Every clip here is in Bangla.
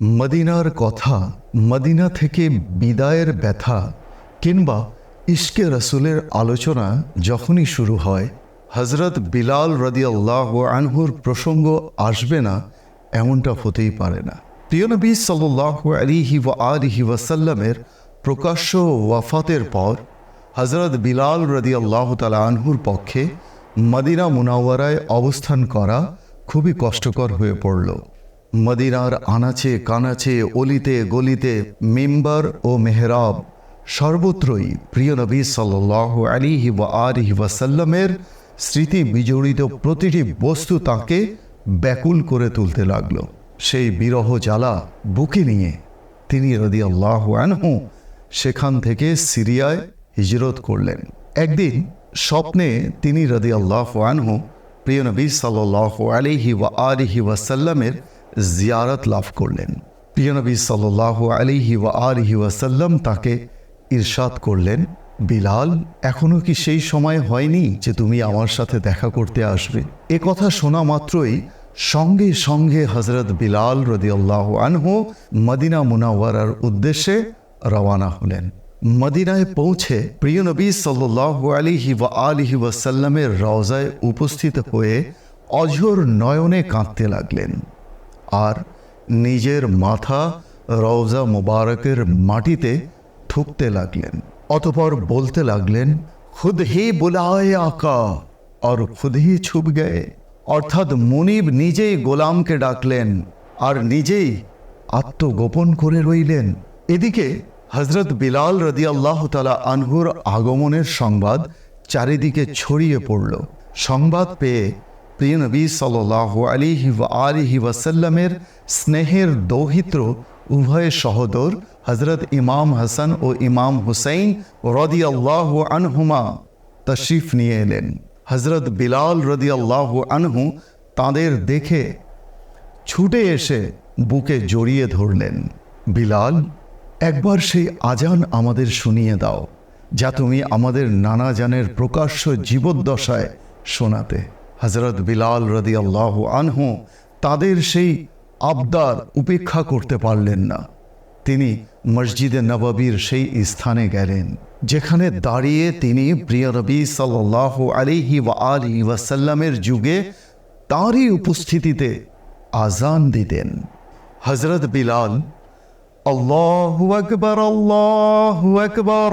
মদিনার কথা, মদিনা থেকে বিদায়ের ব্যথা কিংবা ইশকে রসুলের আলোচনা যখনই শুরু হয় হজরত বিলাল রদিয়াল্লাহ আনহুর প্রসঙ্গ আসবে না, এমনটা হতেই পারে না। প্রিয় নবী সাল্লাহ আলিহি ওয়া আলিহি ওয়াসাল্লামের প্রকাশ্য ওয়াফাতের পর হজরত বিলাল রদিয়াল্লাহ তালা আনহুর পক্ষে মদিনা মুনাওয়ারায় অবস্থান করা খুবই কষ্টকর হয়ে পড়ল। মদিনার আনাচে কানাচে অলিতে গলিতে মেম্বার ও মেহরাব সর্বত্রই প্রিয় নবী সাল্লাহ আলিহি ওয়া আলিহি ওয়াসাল্লামের স্মৃতি বিজড়িত প্রতিটি বস্তু তাকে ব্যাকুল করে তুলতে লাগল। সেই বিরহ জ্বালা বুকে নিয়ে তিনি রদি আল্লাহ আনহু সেখান থেকে সিরিয়ায় হিজরত করলেন। একদিন স্বপ্নে তিনি রদি আল্লাহ আনহু প্রিয় নবী সাল্লাহ আলিহি ওয়া আলিহি ওয়াসাল্লামের জিয়ারত লাভ করলেন। প্রিয় নবী সাল্লাহ আলিহি ওয়া আলিহি ওয়াসাল্লাম তাকে ইরশাদ করলেন, বিলাল, এখনও কি সেই সময় হয়নি যে তুমি আমার সাথে দেখা করতে আসবে? এ কথা শোনা মাত্রই সঙ্গে সঙ্গে হজরত বিলাল রদিয়াল্লাহ আনহু মদিনা মুনাওয়ারার উদ্দেশ্যে রওয়ানা হলেন। মদিনায় পৌঁছে প্রিয় নবী সাল্লাহ আলিহি ওয়া আলিহি ওয়াসাল্লামের রওজায় উপস্থিত হয়ে অঝোর নয়নে কাঁদতে লাগলেন। আর নিজের মাথা রওজা মোবারকের মাটিতে থুকতে লাগলেন। অতপর বলতে লাগলেন, খুদ হি বুলায় আকা। আর খুদ হি ছুপ গয়ে। অর্থাৎ মুনিব নিজেই গোলামকে ডাকলেন আর নিজেই আত্মগোপন করে রইলেন। এদিকে হজরত বিলাল রদি আল্লাহ তালা আনহুর আগমনের সংবাদ চারিদিকে ছড়িয়ে পড়ল। সংবাদ পেয়ে প্রিয় নবী সাল্লাহ আলিহি আলিহি ওয়াসাল্লামের স্নেহের দৌহিত্র উভয় সহোদর হজরত ইমাম হাসান ও ইমাম হুসাইন রদি আল্লাহ আনহুমা তশরিফ নিয়ে এলেন। হজরত বিলাল রদি আল্লাহ আনহু তাঁদের দেখে ছুটে এসে বুকে জড়িয়ে ধরলেন। বিলাল, একবার সেই আজান আমাদের শুনিয়ে দাও, যা তুমি আমাদের নানা জানের প্রকাশ্য জীবদ্দশায় শোনাতে। হজরত বিলাল রদি আল্লাহ আনহু তাদের সেই আবদার উপেক্ষা করতে পারলেন না। তিনি মসজিদে নবাবির সেই স্থানে গেলেন, যেখানে দাঁড়িয়ে তিনি প্রিয় রবি সাল্লাহ আলিহি ওয়া আলি ওয়াসাল্লামের যুগে তাঁরই উপস্থিতিতে আজান দিতেন। হজরত বিলাল, আল্লাহ আকবর আল্লাহ আকবর।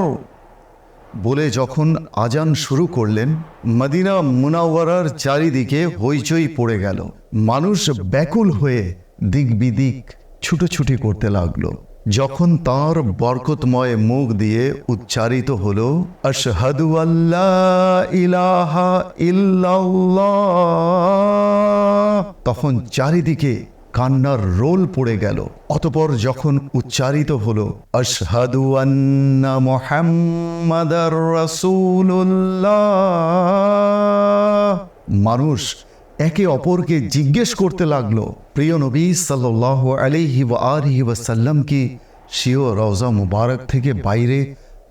বলে যখন আজান শুরু করলেন, মদিনা মুনাওয়ারার চারিদিকে হইচই পড়ে গেল। মানুষ ব্যাকুল হয়ে দিক বিদিক ছুটোছুটি করতে লাগল। যখন তার বরকতময় মুখ দিয়ে উচ্চারিত হল, আশহাদু ইলাহা ইল্লাল্লাহ তখন চারিদিকে কান্নার রোল পড়ে গেল। অতপর যখন উচ্চারিত হল, আশহাদু আন্না মোহাম্মদার মানুষ একে অপরকে জিজ্ঞেস করতে লাগল, প্রিয় নবী সাল্লাহ আলিহি আলহি ওয়াসাল্লাম কি শিও রওজা মুবারক থেকে বাইরে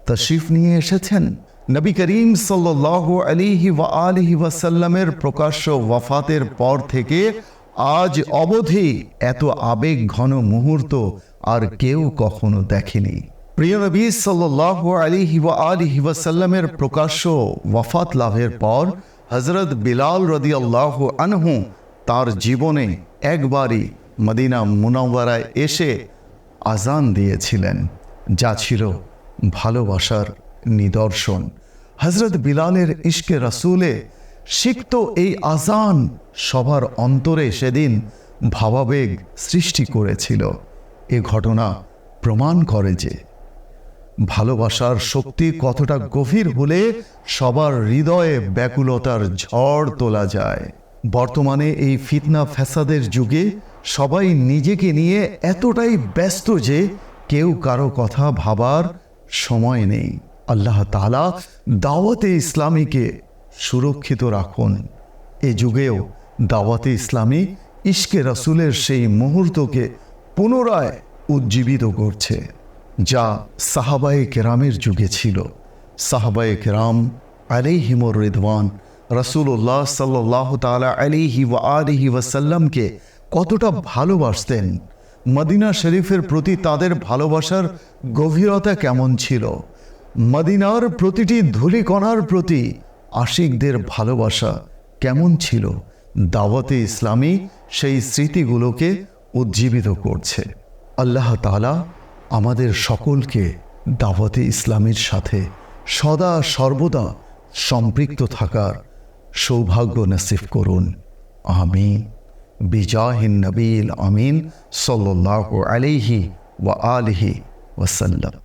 তশরিফ নিয়ে এসেছেন? নবী করিম সাল্লাহ আলিহি আলহি ওয়াসাল্লামের প্রকাশ্য ওয়াফাতের পর থেকে আজ অবধি এত আবেগ ঘন মুহূর্ত আর কেউ কখনো দেখেনি। প্রিয় নবী সাল্লাহ আলহি ওয়াসাল্লামের প্রকাশ্য ওয়াফাত লাভের পর হজরত বিলাল রদি আল্লাহ আনহু তার জীবনে একবারই মদিনা মুনাওয়ারায় এসে আজান দিয়েছিলেন। যা ছিল ভালোবাসার নিদর্শন। হজরত বিলালের ইশকে রাসুলে সিক্ত এই আজান সবার অন্তরে সেদিন ভাবাবেগ সৃষ্টি করেছিল। এ ঘটনা প্রমাণ করে যে ভালোবাসার শক্তি কতটা গভীর হলে সবার হৃদয়ে ব্যাকুলতার ঝড় তোলা যায়। বর্তমানে এই ফিতনা ফ্যাসাদের যুগে সবাই নিজেকে নিয়ে এতটাই ব্যস্ত যে কেউ কারও কথা ভাবার সময় নেই। আল্লাহ তালা দাওয়াতে ইসলামীকে সুরক্ষিত রাখুন। এ যুগেও দাওয়াতে ইসলামী ইশকে রাসুলের সেই মুহূর্তকে পুনরায় উজ্জীবিত করছে, যা সাহাবায়ে কেরামের যুগে ছিল। সাহাবায়ে কেরাম আলিহিমর রিদওয়ান রসুল্লাহ সাল্লাহ তালা আলিহি ওয়া আলিহি ওয়াসাল্লামকে কতটা ভালোবাসতেন, মদিনা শরীফের প্রতি তাদের ভালোবাসার গভীরতা কেমন ছিল, মদিনার প্রতিটি ধূলিকণার প্রতি আশিকদের ভালোবাসা কেমন ছিল দাওয়াতে ইসলামী সেই স্মৃতিগুলোকে উজ্জীবিত করছে। আল্লাহ তালা আমাদের সকলকে দাওয়াতে ইসলামের সাথে সদা সর্বদা সম্পৃক্ত থাকার সৌভাগ্য নসিব করুন। আমিন। বিজাহিন নবীল আমিন সাল্লাল্লাহু আলাইহি ওয়া আলিহি ওয়াসাল্লাম।